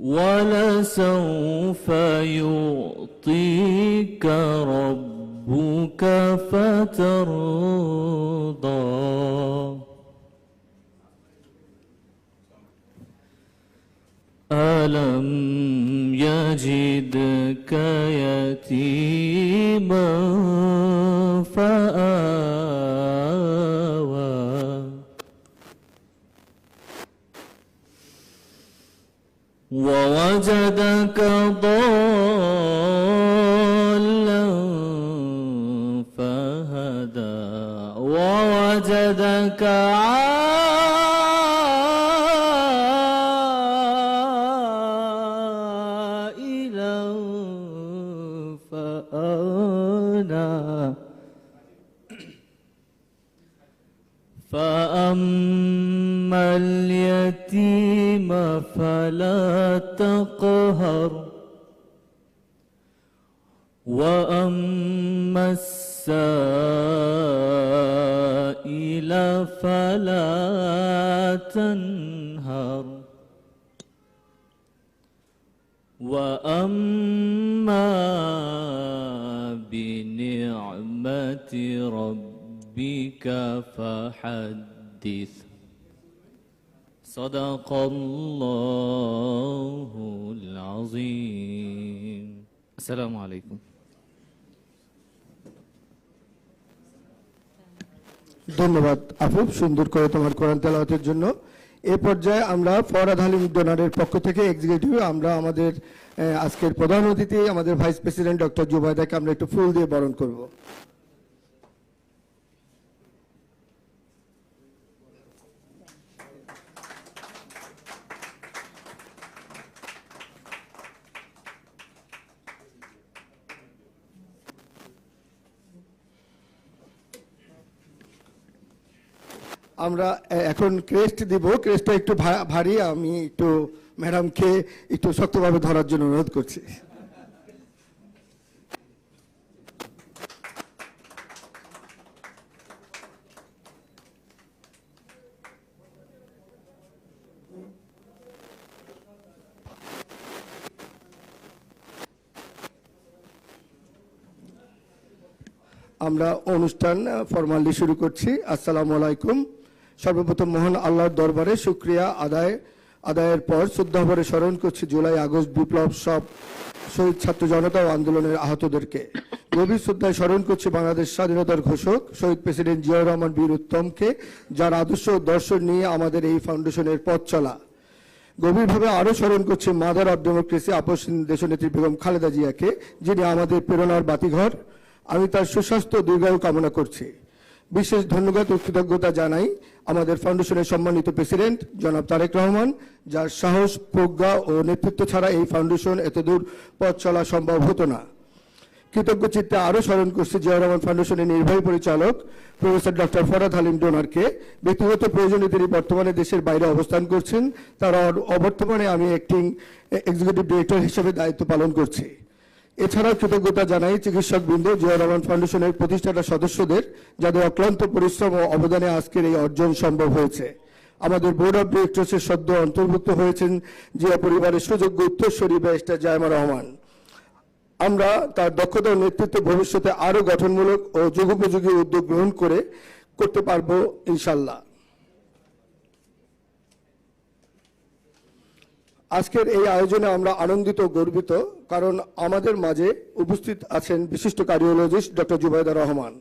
ولسوف يعطيك ربك فترضى. ألم يجدك يتيما ووجدك ضالا تقهر. وأما السائل فلا تنهر. وأما بنعمة ربك فحدث صدق الله العظيم السلام عليكم ধন্যবাদ আফুফ সুন্দর করে তোমার কোরআন তেলাওয়াতের জন্য এ পর্যায়ে আমরা ফরাদ হালিম ডোনারের পক্ষ থেকে এক্সিকিউটিভ আমরা আমাদের আহ, আজকের প্রধান অতিথি আমাদের ভাইস প্রেসিডেন্ট ডক্টর জুবাইদাকে আমরা একটু ফুল দিয়ে বরণ করব আমরা এখন ক্রেস্ট দিব। ক্রেস্টটা একটু ভারী, আমি একটু ম্যাডামকে একটু শক্তভাবে ধরার জন্য অনুরোধ করছি। আমরা অনুষ্ঠান ফরমালি শুরু করছি। আসসালামু আলাইকুম। সর্বপ্রথম মহান আল্লাহর দরবারে শুক্রিয়া আদায়, আদায়ের পর শ্রদ্ধাভরে স্মরণ করছি জুলাই, আগস্ট বিপ্লব সব শহীদ ছাত্র জনতা ও আন্দোলনের আহতদেরকে। গভীর শ্রদ্ধায় স্মরণ করছি বাংলাদেশ স্বাধীনতার ঘোষক শহীদ প্রেসিডেন্ট জিয়াউর রহমান বীর উত্তমকে, যার আদর্শ ও দর্শন নিয়ে আমাদের এই ফাউন্ডেশনের পথ চলা। গভীরভাবে আরও স্মরণ করছি মাদার অব ডেমোক্রেসি আপস দেশনেত্রী বেগম খালেদা জিয়াকে, যিনি আমাদের প্রেরণার বাতিঘর। আমি তার সুস্বাস্থ্য দীর্ঘায়ু কামনা করছি। বিশেষ ধন্যবাদ ও কৃতজ্ঞতা জানাই আমাদের ফাউন্ডেশনের সম্মানিত প্রেসিডেন্ট, জনাব তারেক রহমান, যার সাহস, প্রজ্ঞা ও নেতৃত্ব ছাড়া এই ফাউন্ডেশন এতদূর পথ চলা সম্ভব হতো না। কৃতজ্ঞ চিত্তে আরও স্মরণ করছি জিয়াউর রহমান ফাউন্ডেশনের নির্বাহী পরিচালক, প্রফেসর ডক্টর ফরাদ হালিম ডোনারকে। ব্যক্তিগত প্রয়োজনে তিনি বর্তমানে দেশের বাইরে অবস্থান করছেন। তার অবর্তমানে আমি অ্যাক্টিং এক্সিকিউটিভ ডিরেক্টর হিসেবে দায়িত্ব পালন করছি। এছাড়াও কৃতজ্ঞতা জানাই চিকিৎসক বৃন্দ জিয়া রহমান ফাউন্ডেশনের প্রতিষ্ঠাতা সদস্যদের, যাদের অক্লান্ত পরিশ্রম ও অবদানে আজকের এই অর্জন সম্ভব হয়েছে। আমাদের বোর্ড অব ডিরেক্টরসের সদ্য অন্তর্ভুক্ত হয়েছেন জিয়া পরিবারের সুযোগ্য উত্তরসূরি ব্যারিস্টার জায়মা রহমান। আমরা তার দক্ষতা ও নেতৃত্ব ভবিষ্যতে আরও গঠনমূলক ও যুগোপযোগী উদ্যোগ গ্রহণ করে করতে পারব ইনশাল্লাহ। আজকের এই আয়োজনে আমরা আনন্দিত, গর্বিত, কারণ আমাদের মাঝে উপস্থিত আছেন বিশিষ্ট কার্ডিওলজিস্ট ডক্টর জুবাইদা রহমান।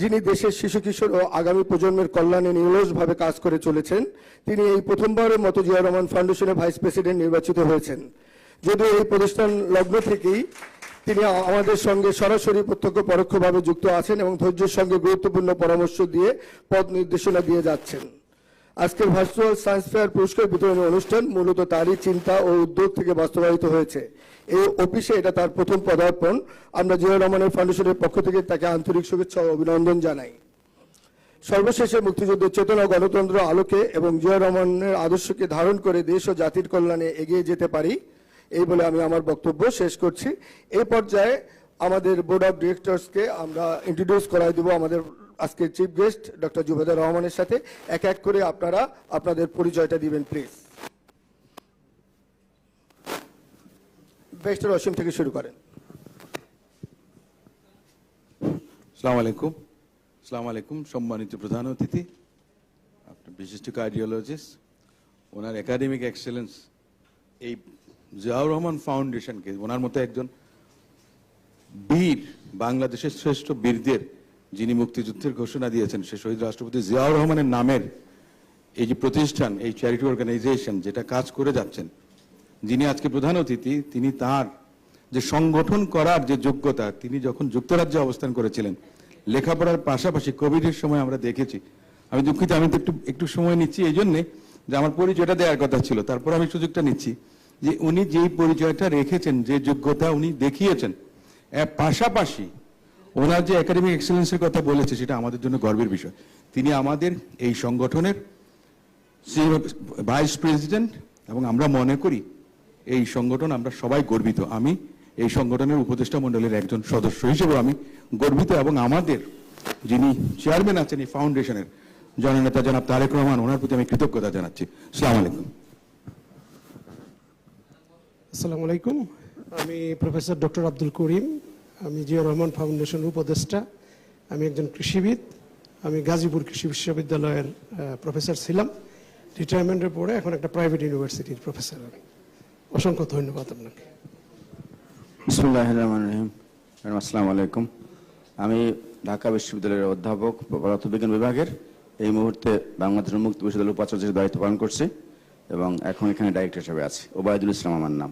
যিনি দেশের শিশু, কিশোর ও আগামী প্রজন্মের কল্যাণে নিরলসভাবে কাজ করে চলেছেন। তিনি এই প্রথমবারের মতো জিয়া রহমান ফাউন্ডেশনের ভাইস প্রেসিডেন্ট নির্বাচিত হয়েছেন। যদিও এই প্রতিষ্ঠান লগ্ন থেকেই তিনি আমাদের সঙ্গে সরাসরি প্রত্যক্ষ পরোক্ষভাবে যুক্ত আছেন এবং ধৈর্যের সঙ্গে গুরুত্বপূর্ণ পরামর্শ দিয়ে পথ নির্দেশনা দিয়ে যাচ্ছেন। আজকের ভার্চুয়াল সায়েন্স ফেয়ার পুরস্কার বিতরণী অনুষ্ঠান মূলত তারই চিন্তা ও উদ্যোগ থেকে বাস্তবায়িত হয়েছে। এই অফিসে এটা তার প্রথম পদার্পণ। আমরা জিয়া রহমানের ফাউন্ডেশনের পক্ষ থেকে তাকে আন্তরিক শুভেচ্ছা ও অভিনন্দন জানাই। সর্বশেষে মুক্তিযুদ্ধের চেতনা গণতন্ত্র আলোকে এবং জিয়া রহমানের আদর্শকে ধারণ করে দেশ ও জাতির কল্যাণে এগিয়ে যেতে পারি, এই বলে আমি আমার বক্তব্য শেষ করছি। এই পর্যায়ে আমাদের বোর্ড অফ ডিরেক্টরসকে আমরা ইন্ট্রোডিউস করাই দেব আমাদের আজকের চিফ গেস্ট ডক্টর জুবেদা রহমানের সাথে এক এক করে আপনারা আপনাদের পরিচয়টা দিবেন প্লিজ বেস্টের অসীম থেকে শুরু করেন। সালাম আলাইকুম। সালাম আলাইকুম, সম্মানিত প্রধান অতিথি আপনার বিশিষ্ট কার্ডিওলজিস্ট ওনার একাডেমিক এক্সেলেন্স এই জিয়াউর রহমান ফাউন্ডেশনকে ওনার মতো একজন বীর, বাংলাদেশের শ্রেষ্ঠ বীরদের যিনি মুক্তিযুদ্ধের ঘোষণা দিয়েছেন, সে শহীদ রাষ্ট্রপতি জিয়াউর রহমানের নামের এই যে প্রতিষ্ঠান, এই চ্যারিটি অর্গানাইজেশন যেটা কাজ করে যাচ্ছেন, যিনি আজকে প্রধান অতিথি, তিনি তার যে সংগঠন করার যে যোগ্যতা, তিনি যখন যুক্তরাজ্যে অবস্থান করেছিলেন, লেখাপড়ার পাশাপাশি কোভিডের সময় আমরা দেখেছি। আমি দুঃখিত, আমি তো একটু একটু সময় নিচ্ছি এই জন্যে যে আমার পরিচয়টা দেওয়ার কথা ছিল। তারপর আমি সুযোগটা নিচ্ছি যে উনি যেই পরিচয়টা রেখেছেন, যে যোগ্যতা উনি দেখিয়েছেন পাশাপাশি ওনার যে একাডেমিক এক্সেলেন্সের কথা বলেছে, সেটা আমাদের জন্য গর্বের বিষয়। তিনি আমাদের এই সংগঠনের ভাইস প্রেসিডেন্ট এবং আমরা মনে করি এই সংগঠন, আমরা সবাই গর্বিত। আমি এই সংগঠনের উপদেষ্টা মণ্ডলের একজন সদস্য হিসেবে আমি গর্বিত, এবং আমাদের যিনি চেয়ারম্যান আছেন এই ফাউন্ডেশনের জননেতা জনাব তারেক রহমান, ওনার প্রতি আমি কৃতজ্ঞতা জানাচ্ছি। সালাম আলাইকুম। আসসালামু আলাইকুম। আমি প্রফেসর ডক্টর আব্দুল করিম আমি জিয়া রহমান ফাউন্ডেশনের উপদেষ্টা আমি একজন কৃষিবিদ আমি গাজীপুর কৃষি বিশ্ববিদ্যালয়ের প্রফেসর ছিলাম রিটায়ারমেন্টের পরে এখন একটা প্রাইভেট ইউনিভার্সিটির প্রফেসর আমি। অসংখ্য ধন্যবাদ আপনাকে। বিসমুল্লাহ রহমান রহিম। ম্যাডাম আসসালামু আলাইকুম। আমি ঢাকা বিশ্ববিদ্যালয়ের অধ্যাপক পদার্থবিজ্ঞান বিভাগের এই মুহূর্তে বাংলাদেশ মুক্ত বিশ্ববিদ্যালয়ের উপাচার্যের দায়িত্ব পালন করছি এবং এখন এখানে ডাইরেক্টর হিসেবে আছি। ওবায়দুল ইসলাম আমার নাম।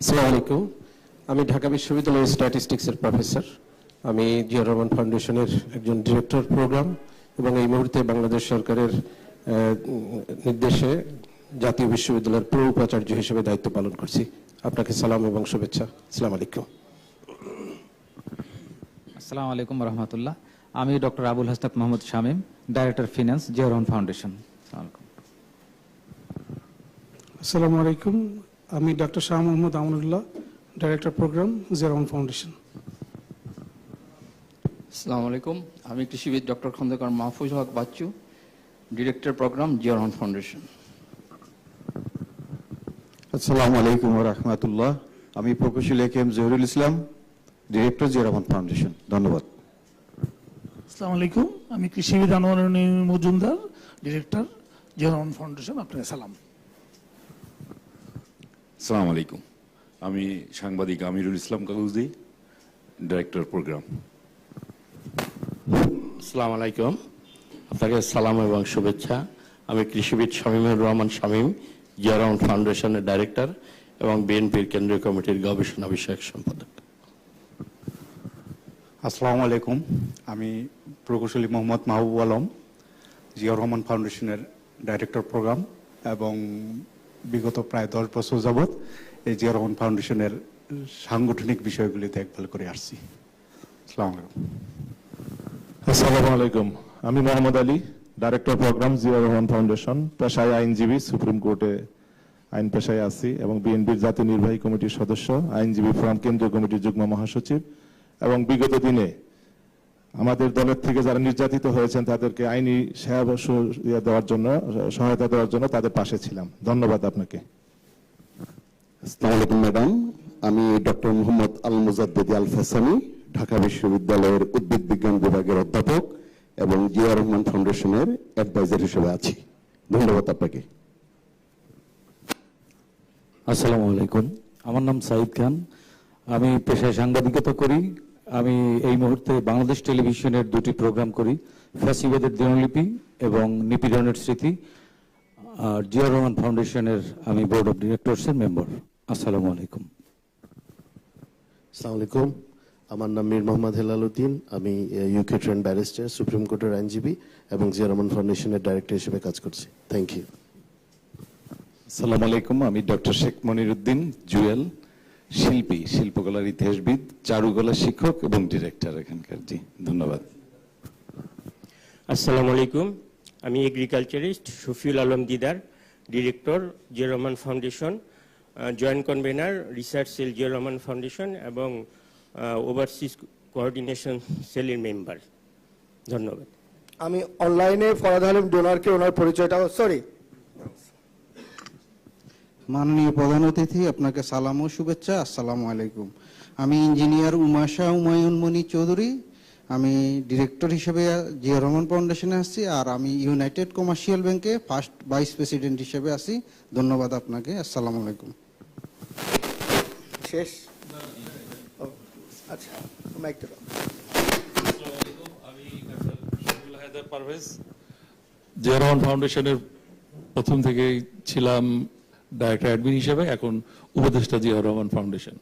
আসসালামু আলাইকুম। আমি ঢাকা বিশ্ববিদ্যালয়ের স্ট্যাটিস্টিক্সের প্রফেসর আমি জিয়া রহমান ফাউন্ডেশনের একজন ডিরেক্টর প্রোগ্রাম এবং এই মুহূর্তে বাংলাদেশ সরকারের নির্দেশে জাতীয় বিশ্ববিদ্যালয়ের প্রো উপাচার্য হিসেবে দায়িত্ব পালন করছি। আপনাকে সালাম এবং শুভেচ্ছা। আসসালামু আলাইকুম। আসসালামু আলাইকুম রহমতুল্লাহ। আমি doctor Abul Hasnat Mohammad Shamim director finance Zia Rahman foundation আসসালামু আলাইকুম। আমি doctor Shah Mohammad Amanullah director program Zia Rahman foundation আসসালামু আলাইকুম আমি কৃষিবিদ doctor Khandakar Mahfuz Haque Bachchu director program Zia foundation আসসালামু আলাইকুম রহমতুল্লাহ আমি প্রকৌশলী A K M Jahirul Islam director Zia Rahman foundation ধন্যবাদ। আসসালামু আলাইকুম আমি কৃষিবিদ আনোয়ার মজুমদার ডিরেক্টর জিয়ারহমান ফাউন্ডেশন আপনাকে সালাম। আসসালামু আলাইকুম আমি সাংবাদিক আমিরুল ইসলাম কাগজদি ডাইরেক্টর প্রোগ্রাম আসসালামু আলাইকুম। আপনাকে সালাম এবং শুভেচ্ছা। আমি কৃষিবিদ শামীমুর রহমান শামীম জিয়ারাউন্ড ফাউন্ডেশনের ডাইরেক্টর এবং বিএনপির কেন্দ্রীয় কমিটির গবেষণা বিষয়ক সম্পাদক। আসসালামু আলাইকুম। আমি প্রকৌশলী মোহাম্মদ মাহবুব আলম জিয়া রহমান ফাউন্ডেশনের ডাইরেক্টর প্রোগ্রাম এবং বিগত প্রায় দশ বছর যাবৎ এই জিয়া রহমান ফাউন্ডেশনের সাংগঠনিক বিষয়গুলি দেখভাল করে আসছি। আসসালামু আলাইকুম। আমি Mohammad Ali director program Zia Rahman foundation পেশায় আইনজীবী সুপ্রিম কোর্টে আইন পেশায় আছি এবং বিএনপির জাতীয় নির্বাহী কমিটির সদস্য, আইনজীবী ফোরাম, কেন্দ্রীয় কমিটির যুগ্ম মহাসচিব এবং বিগত দিনে আমাদের দলের থেকে যারা নির্যাতিত হয়েছেন, তাদেরকে আইনি সেবা দেওয়ার জন্য, সহায়তা দেওয়ার জন্য তাদের পাশে ছিলাম। ধন্যবাদ আপনাকে। আসসালামু আলাইকুম ম্যাডাম। আমি ডক্টর মোহাম্মদ আল মুজাদ্দেদি আল ফেসানি ঢাকা বিশ্ববিদ্যালয়ের উদ্ভিদ বিজ্ঞান বিভাগের অধ্যাপক এবং জিয়া রহমান ফাউন্ডেশনের অ্যাডভাইজার হিসেবে আছি। ধন্যবাদ আপনাকে। আসসালামু আলাইকুম আমার নাম সাইদ খান। আমি পেশায় সাংবাদিকতা করি। আমি এই মুহূর্তে বাংলাদেশ টেলিভিশনের দুটি প্রোগ্রাম করি, ফ্যাসিবাদের দিনলিপি এবং নিপীড়নের স্মৃতি। আর জিয়া রহমান ফাউন্ডেশনের আমি বোর্ড অফ ডিরেক্টরসের মেম্বার। আসসালামু আলাইকুম। আসসালামু আলাইকুম। আমার নাম মীর মোহাম্মদ হেলাল উদ্দিন। আমি ইউকে ট্রেন ব্যারিস্টার সুপ্রিম কোর্টের আইনজীবী এবং জিয়া রহমান ফাউন্ডেশনের ডাইরেক্টর হিসেবে কাজ করছি। থ্যাংক ইউ সালাম আলাইকুম। আমি ডক্টর শেখ মনিরুদ্দিন জুয়েল শিল্পী শিল্পকলার ইতিহাসবিদ চারুকলা শিক্ষক এবং ডিরেক্টর এখানকার। জি ধন্যবাদ। আসসালামু আলাইকুম। আমি agriculturist Shafiul Alam Didar director Zia Rahman foundation joint convener research cell Zia Rahman foundation এবং ওভারসিজ কোঅর্ডিনেশন সেলের মেম্বার। ধন্যবাদ। আমি অনলাইনে ফরাদ আলম ডোনারকে ওনার পরিচয়টা সরি। মাননীয় প্রধান অতিথি আপনাকে সালাম ও শুভেচ্ছা আসসালামু আলাইকুম। আমি ইঞ্জিনিয়ার উমাশা উমায়ুন মনি চৌধুরী আমি ডিরেক্টর হিসেবে জিয়া রহমান ফাউন্ডেশনে আসছি আর আমি ইউনাইটেড কমার্শিয়াল ব্যাংকে ফার্স্ট ভাইস প্রেসিডেন্ট হিসেবে আছি ধন্যবাদ আপনাকে আসসালামু আলাইকুম। শেষ? আচ্ছা মাইকটা পারভেজ জিয়া রহমান ফাউন্ডেশনের প্রথম থেকেই ছিলাম ডাইরেক্টর অ্যাডমিন হিসেবে এখন উপদেষ্টা জিয়া রহমান ফাউন্ডেশন।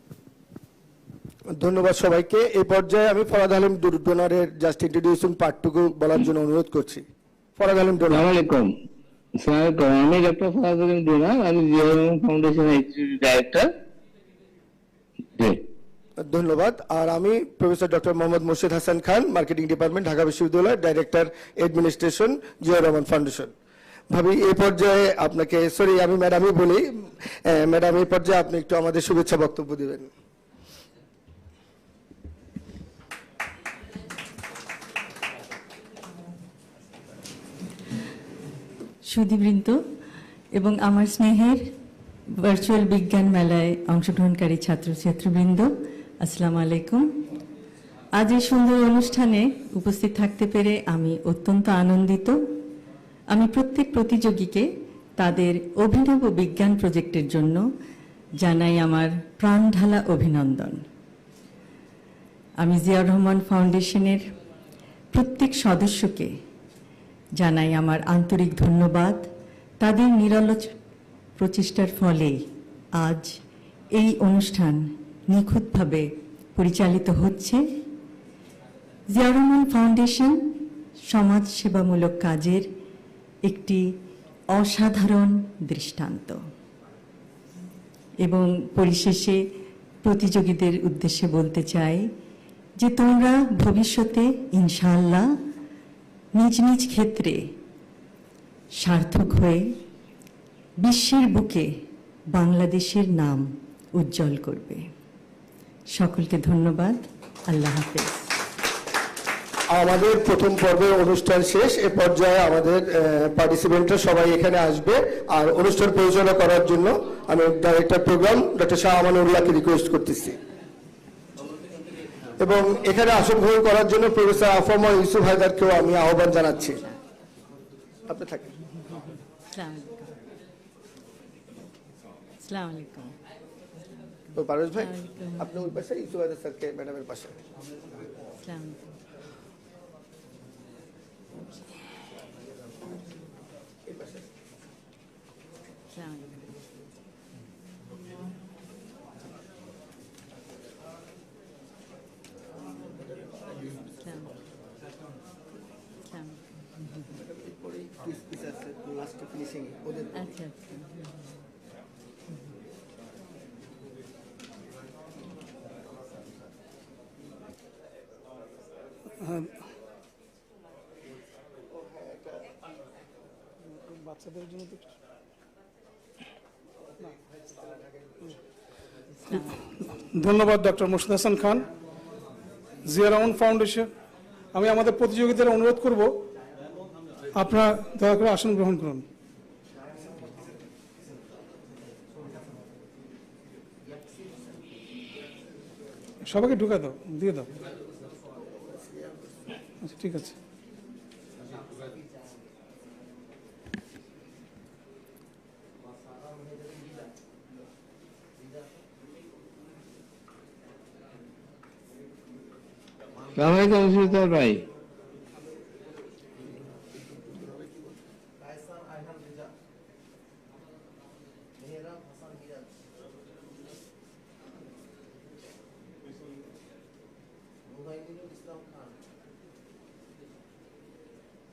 ধন্যবাদ সবাইকে। এই পর্যায়ে আমি ফরাদ আলম ডো- ডোনারের জাস্ট ইন্ট্রোডিউসিং পার্টটুকু বলার জন্য অনুরোধ করছি। ফরাদ আলম ডোনার। আসসালামাইকুম আমি ডক্টর ফরাজুদ্দিন ডোনার আমি জিয়া রহমান ফাউন্ডেশনের ডাইরেক্টর ধন্যবাদ। আর আমি professor doctor Mohammad Murshid Hasan Khan marketing department Dhaka বিশ্ববিদ্যালয় director administration Zia Rahman foundation. ভাবি এই পর্যায়ে আপনাকে সরি আমি ম্যাডামই বলি ম্যাডাম এই পর্যায়ে আপনি একটু আমাদের শুভেচ্ছা বক্তব্য দিবেন। সুদীবৃন্দ এবং আমার স্নেহের ভার্চুয়াল বিজ্ঞান মেলায় অংশগ্রহণকারী ছাত্র ছাত্রছাত্রীবৃন্দ, আসসালামু আলাইকুম। আজ এই সুন্দর অনুষ্ঠানে উপস্থিত থাকতে পেরে আমি অত্যন্ত আনন্দিত। আমি প্রত্যেক প্রতিযোগীকে তাদের অভিনব বিজ্ঞান প্রজেক্টের জন্য জানাই আমার প্রাণঢালা অভিনন্দন। আমি জিয়াউর রহমান ফাউন্ডেশনের প্রত্যেক সদস্যকে জানাই আমার আন্তরিক ধন্যবাদ। তাদের নিরলস প্রচেষ্টার ফলে আজ এই অনুষ্ঠান নিখুঁতভাবে পরিচালিত হচ্ছে। জিয়াউর ফাউন্ডেশন সমাজ সেবামূলক কাজের একটি অসাধারণ দৃষ্টান্ত এবং পরিশেষে প্রতিযোগীদের উদ্দেশ্যে বলতে চাই যে তোমরা ভবিষ্যতে ইনশাল্লাহ নিজ নিজ ক্ষেত্রে সার্থক হয়ে বিশ্বের বুকে বাংলাদেশের নাম উজ্জ্বল করবে। সকলকে ধন্যবাদ। আল্লাহ হাফেজ। আমাদের প্রথম পর্বের অনুষ্ঠান শেষ। এ পর্যায়ে আমাদের পার্টিসিপেন্টরা সবাই এখানে আসবে। আর অনুষ্ঠান পরিচালনা করার জন্য আমি ডাইরেক্টর প্রোগ্রাম ডক্টর শাহ আমানুল্লাহকে রিকোয়েস্ট করতেছি। এবং এখানে আসন গ্রহণ করার জন্য প্রফেসর আফমা ইউসুফ হায়দারকেও আমি আহ্বান জানাচ্ছি। আপনি থাকেন। আসসালামু আলাইকুম তো পারভেজ ভাই আপনি ওই পাশে ইউসুফ হায়দার স্যারকে ম্যাডামের পাশে আসসালামু আলাইকুম আসসালামু আলাইকুম আসসালামু আচ্ছা আচ্ছা বাচ্চাদের জন্য তো ধন্যবাদ, ডক্টর মুর্শিদ হাসান খান। জিয়া রহমান ফাউন্ডেশন। আমি আমাদের প্রতিযোগীদের অনুরোধ করব, আপনারা দয়া করে আসন গ্রহণ করুন। সবাইকে ঢুকা দাও, দিয়ে দাও। আচ্ছা ঠিক আছে। ভাই। ইসলাম খান।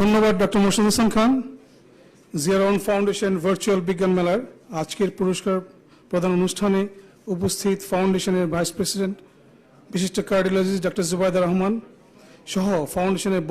ধন্যবাদ, ডক্টর মোর্শেদ হোসেন খান জিয়ারাউন ফাউন্ডেশন ভার্চুয়াল বিজ্ঞান মেলার আজকের পুরস্কার প্রদান অনুষ্ঠানে উপস্থিত ফাউন্ডেশনের ভাইস প্রেসিডেন্ট, বিশিষ্ট কার্ডিওলজিস্ট ডক্টর জুবাইদা রহমান সহ ফাউন্ডেশনের